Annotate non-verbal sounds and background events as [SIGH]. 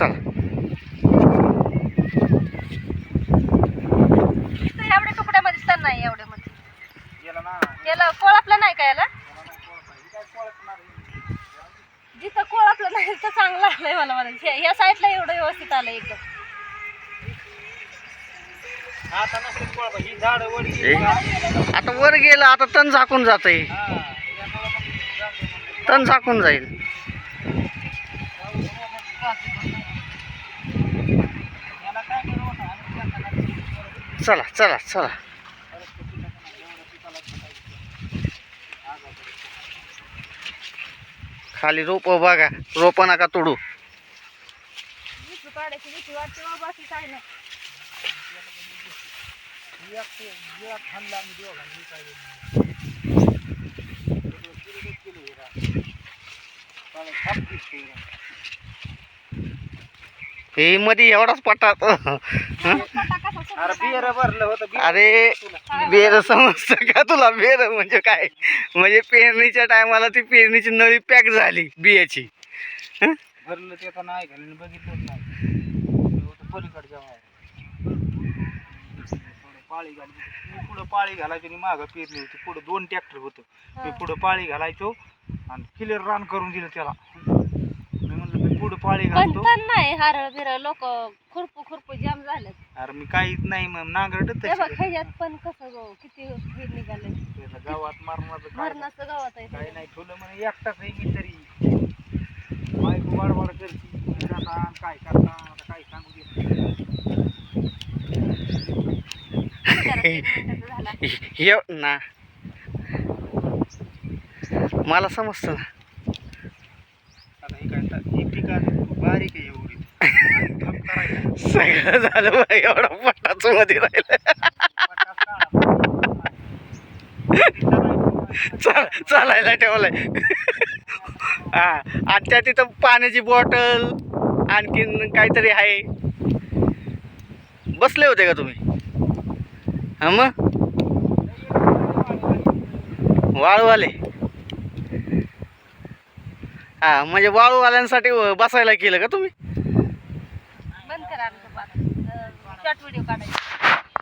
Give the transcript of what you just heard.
चला. एवढ्या कपड्यामध्ये सण नाही एवढ्यामध्ये गेला ना याला कोळपला नाही का याला? जिथं कोळपलं नाही तर चांगलं आलंय मला म्हणायचं. ह्या- ह्या साईडला एवढं व्यवस्थित आलंय एकदम आता नसते कोळपा ही झाड आता वर गेलं आता तण झाकून जातंय. तण झाकून जाईल. चला चला चला. खाली रोप बघा रोप नका तोडू. हे मध्ये एवढाच पटात. अरे बियर भरलं होतं बियर अरे बेर समजतं का तुला? बेर म्हणजे काय? म्हणजे पेरणीच्या टायमाला ती पेरणीची नळी पॅक झाली बियाची? भरलं ते आता नाही घालून बघितलंच नाही. ते होतं पलीकडच्या बाहेर थोडं पाळी घाली. मी पुढं पाळी घालायचो आणि मागं पेरणी होती. पुढं दोन ट्रॅक्टर होतं. मी पुढं पाळी घालायचो आणि क्लिअर रान करून दिलं त्याला. पुढं पाळी पण घालतो. नाही हारळ बिरळ लोक खुरपू खुरपू जाम झालेत. अरे मी काहीच नाही मग नांगरट ते बघ ह्याच्यात पण कसं गो किती हे निघाले गावात मरणाचं गावात आहे काही. नाही ठेवलं म्हणे एकटाच आहे मी तरी. बायको वाडवाड करते जाता काय करता आता काय सांगू दे. [LAUGHS] [LAUGHS] हे ना. मला समजतं ना आता हे काय तर- ही ठिकाण बारीक आहे एवढी. सगळं झालं बाई एवढा पटाच मध्ये राहिलं. चाल चालायला ठेवलंय. हा आणि त्या तिथं पाण्याची बॉटल आणखीन काहीतरी आहे. बसले होते का तुम्ही? हा मग? वाळवाले. हा म्हणजे वाळूवाल्यांसाठी बसायला केलं का तुम्ही? बंद करा आमचं शॉर्ट व्हिडिओ काढायचा.